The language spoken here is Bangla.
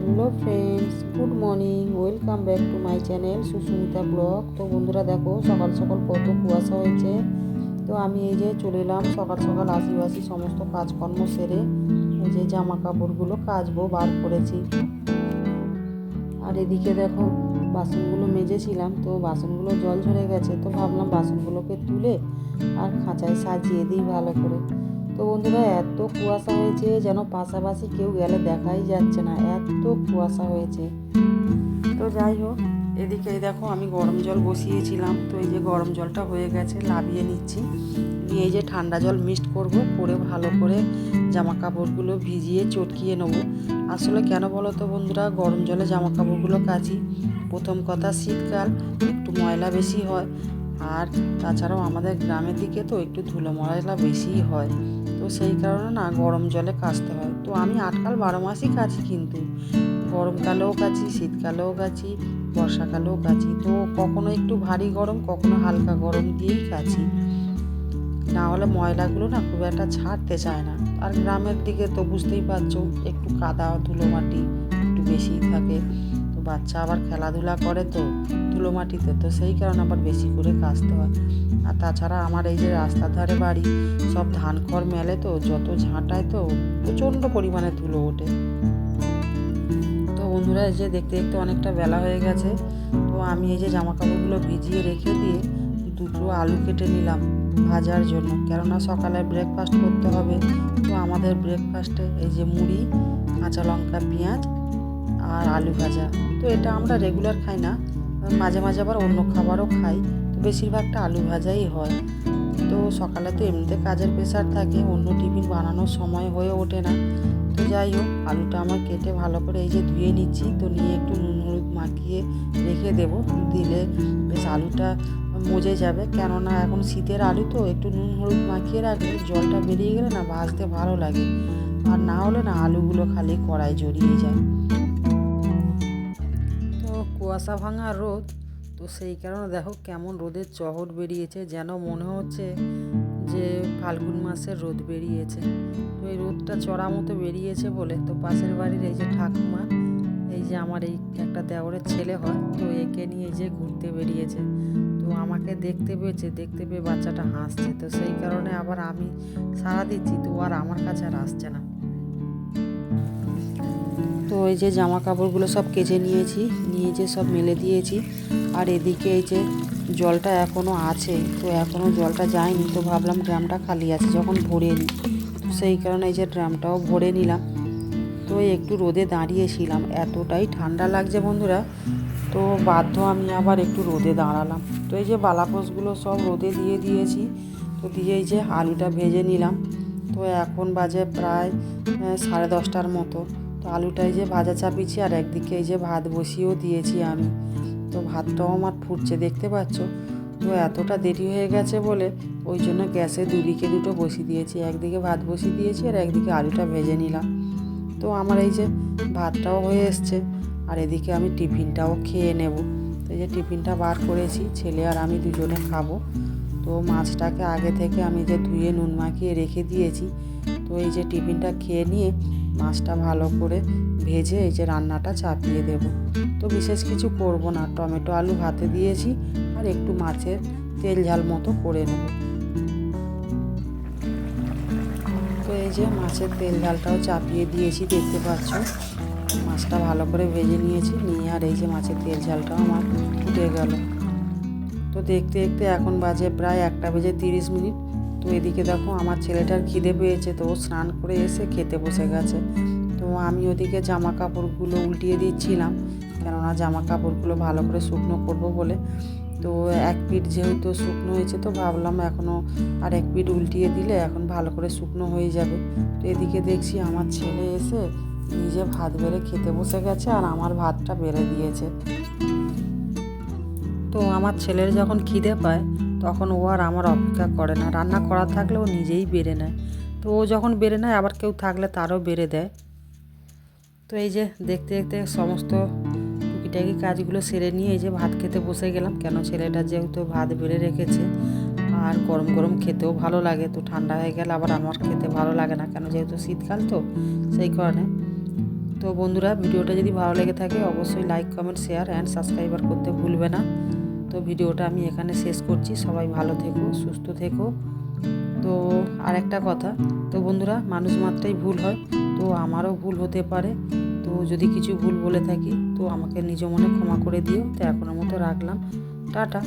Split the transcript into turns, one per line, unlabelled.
Hello friends, good morning, welcome back to my channel Susmita vlog. তো বন্ধুরা দেখো, সকাল সকাল কত কুয়াশা হয়েছে। তো আমি এই যে চলে এলাম সকাল সকাল আশিবাসি সমস্ত কাজকর্ম সেরে, এই যে জামা কাপড়গুলো কাচবো, বার করেছি। আর এদিকে দেখো, বাসনগুলো মেজেছিলাম, তো বাসনগুলো জল ঝরে গেছে, তো ভাবলাম বাসনগুলোকে তুলে আর খাঁচায় সাজিয়ে দিই ভালো করে। তো বন্ধুরা, এত কুয়াশা হয়েছে যেন পাশাপাশি কেউ গেলে দেখাই যাচ্ছে না। এত কুয়াশা হয়েছে। তো যাই হোক, এদিকে দেখো, আমি গরম জল বসিয়েছিলাম। তো এই যে গরম জলটা হয়ে গেছে, লাভিয়ে নিচ্ছি। নিয়ে এই যে ঠান্ডা জল মিক্সড করব, করে ভালো করে জামা কাপড়গুলো ভিজিয়ে চটকিয়ে নেব। আসলে কেন বলো তো বন্ধুরা, গরম জলে জামা কাপড়গুলো কাচি। প্রথম কথা, শীতকাল, একটু ময়লা বেশি হয়। আর তাছাড়াও আমাদের গ্রামের দিকে তো একটু ধুলো ময়লা বেশিই হয়। সেই কারণে না গরম জলে কাচতে হয়। তো আমি আটকাল বারো মাসই কাচি কিন্তু। গরমকালেও কাচি শীতকালেও কাচি বর্ষাকালেও কাচি তো কখনো একটু ভারী গরম, কখনো হালকা গরম দিয়েই কাচি না হলে ময়লাগুলো না খুব একটা ছাড়তে চায় না। আর গ্রামের দিকে তো বুঝতেই পারছ, একটু কাদা ধুলো মাটি একটু বেশিই থাকে। বাচ্চা আবার খেলাধুলা করে তো ধুলো মাটিতে, তো সেই কারণে আবার বেশি করে কাচতে হয়। আর তাছাড়া আমার এই যে রাস্তার ধারে বাড়ি, সব ধান খড় মেলে তো, যত ঝাঁটায় তো প্রচণ্ড পরিমাণে ধুলো ওঠে। তো বন্ধুরা, এই যে দেখতে দেখতে অনেকটা বেলা হয়ে গেছে, তো আমি এই যে জামা কাপড়গুলো ভিজিয়ে রেখে দিয়ে দুটো আলু কেটে নিলাম ভাজার জন্য। কেননা সকালে ব্রেকফাস্ট করতে হবে, তো আমাদের ব্রেকফাস্টে এই যে মুড়ি, কাঁচা লঙ্কা, পেঁয়াজ আর আলু ভাজা। তো এটা আমরা রেগুলার খাই না। মাঝে মাঝে আবার অন্য খাবারও খাই। তো বেশিরভাগটা আলু ভাজাই হয়। তো সকালে তো এমনিতে কাজের প্রেশার থাকে, অন্য টিফিন বানানোর সময় হয়ে ওঠে না। তো যাই হোক, আলুটা আমার কেটে ভালো করে এই যে ধুয়ে নিচ্ছি। তো নিয়ে একটু নুন হলুদ মাখিয়ে রেখে দেব। দিলে বেশ আলুটা মজে যাবে। কেননা এখন শীতের আলু তো একটু নুন হলুদ মাখিয়ে রাখলে জলটা বেরিয়ে গেলে না ভাজতে ভালো লাগে। আর না হলে না আলুগুলো খালি কড়াই জড়িয়ে যায়। কুয়াশা ভাঙা রোদ। তো সেই কারণে দেখো কেমন রোদের চহট বেরিয়েছে, যেন মনে হচ্ছে যে ফাল্গুন মাসের রোদ বেরিয়েছে। তো এই রোদটা চড়া মতো বেরিয়েছে বলে তো পাশের বাড়ির এই যে ঠাকুমা, এই যে আমার এই একটা দেওরের ছেলে হয়, তো একে নিয়ে যে ঘুরতে বেরিয়েছে। তো আমাকে দেখতে পেয়েছে, দেখতে পেয়ে বাচ্চাটা হাসছে। তো সেই কারণে আবার আমি সারা দিচ্ছি, তো আর আমার কাছে আর আসছে না। তো এই যে জামা কাপড়গুলো সব কেচে নিয়েছি, নিয়ে যে সব মেলে দিয়েছি। আর এদিকে এই যে জলটা এখনও আছে, তো এখনও জলটা যায়নি, তো ভাবলাম ড্রামটা খালি আছে যখন ভরে নিই সেই কারণে এই যে ড্রামটাও ভরে নিলাম। তো একটু রোদে দাঁড়িয়েছিলাম এতটাই ঠান্ডা লাগছে বন্ধুরা। তো বাধ্য আমি আবার একটু রোদে দাঁড়ালাম। তো এই যে বালাপোসগুলো সব রোদে দিয়ে দিয়েছি, তো দিয়ে এই যে আলুটা ভেজে নিলাম। তো এখন বাজে প্রায় সাড়ে দশটার মতো। তো আলুটাই যে ভাজা চাপিয়েছি আর একদিকে এই যে ভাত বসিয়েও দিয়েছি আমি। তো ভাতটাও আমার ফুটছে, দেখতে পাচ্ছ? তো এতটা দেরি হয়ে গেছে বলে ওই জন্য গ্যাসে দুদিকে দুটো বসিয়ে দিয়েছি। একদিকে ভাত বসিয়ে দিয়েছি আর একদিকে আলুটা ভেজে নিলাম। তো আমার এই যে ভাতটাও হয়ে এসছে আর এদিকে আমি টিফিনটাও খেয়ে নেব। তো এই যে টিফিনটা বার করেছি, ছেলে আর আমি দুজনে খাব। তো মাছটাকে আগে থেকে আমি যে ধুয়ে নুন মাখিয়ে রেখে দিয়েছি, তো এই যে টিফিনটা খেয়ে নিয়ে মাছটা ভালো করে ভেজে এই যে রান্নাটা চাপিয়ে দেব। তো বিশেষ কিছু করব না, টমেটো আলু ভাতে দিয়েছি আর একটু মাছের তেল ঝাল মতো করে নেব। তো এই যে মাছের তেল ঝালটাও চাপিয়ে দিয়েছি, দেখতে পাচ্ছ? মাছটা ভালো করে ভেজে নিয়েছি, নিয়ে আর এই যে মাছের তেল ঝালটাও আমার ফুটে গেল। তো দেখতে দেখতে এখন বাজে প্রায় একটা বেজে তিরিশ মিনিট। তো এদিকে দেখো, আমার ছেলেটার খিদে পেয়েছে তো ও স্নান করে এসে খেতে বসে গেছে। তো আমি ওদিকে জামা কাপড়গুলো উল্টিয়ে দিচ্ছিলাম, কেননা জামা কাপড়গুলো ভালো করে শুকনো করব বলে। তো এক পিঠ যেহেতু শুকনো হয়েছে তো ভাবলাম এখনও আর এক পিঠ উল্টিয়ে দিলে এখন ভালো করে শুকনো হয়ে যাবে। তো এদিকে দেখছি আমার ছেলে এসে নিজে ভাত বেড়ে খেতে বসে গেছে আর আমার ভাতটা বেড়ে দিয়েছে। তো আমার ছেলের যখন খিদে পায় তখন ও আর আমার অপেক্ষা করে না। রান্না করা থাকলে ও নিজেই বেড়ে নেয়। তো ও যখন বেড়ে নেয়, আবার কেউ থাকলে তারও বেড়ে দেয়। তো এই যে দেখতে দেখতে সমস্ত টুকিটাকি কাজগুলো সেরে নিয়ে এই যে ভাত খেতে বসে গেলাম। কেন ছেলেটা যেহেতু ভাত বেড়ে রেখেছে, আর গরম গরম খেতেও ভালো লাগে, তো ঠান্ডা হয়ে গেলে আবার আমার খেতে ভালো লাগে না। কেন যেহেতু শীতকাল তো, সেই কারণে। তো বন্ধুরা, ভিডিওটা যদি ভালো লেগে থাকে, অবশ্যই like comment share and subscriber করতে ভুলবে না। তো ভিডিওটা আমি এখানে শেষ করছি। সবাই ভালো থেকো, সুস্থ থেকো। তো আর একটা কথা, তো বন্ধুরা, মানুষ মাত্রাই ভুল হয়, তো আমারও ভুল হতে পারে। তো যদি কিছু ভুল বলে থাকি, তো আমাকে নিজ মনে ক্ষমা করে দিও। তো এখনের মতো রাখলাম। টাটা।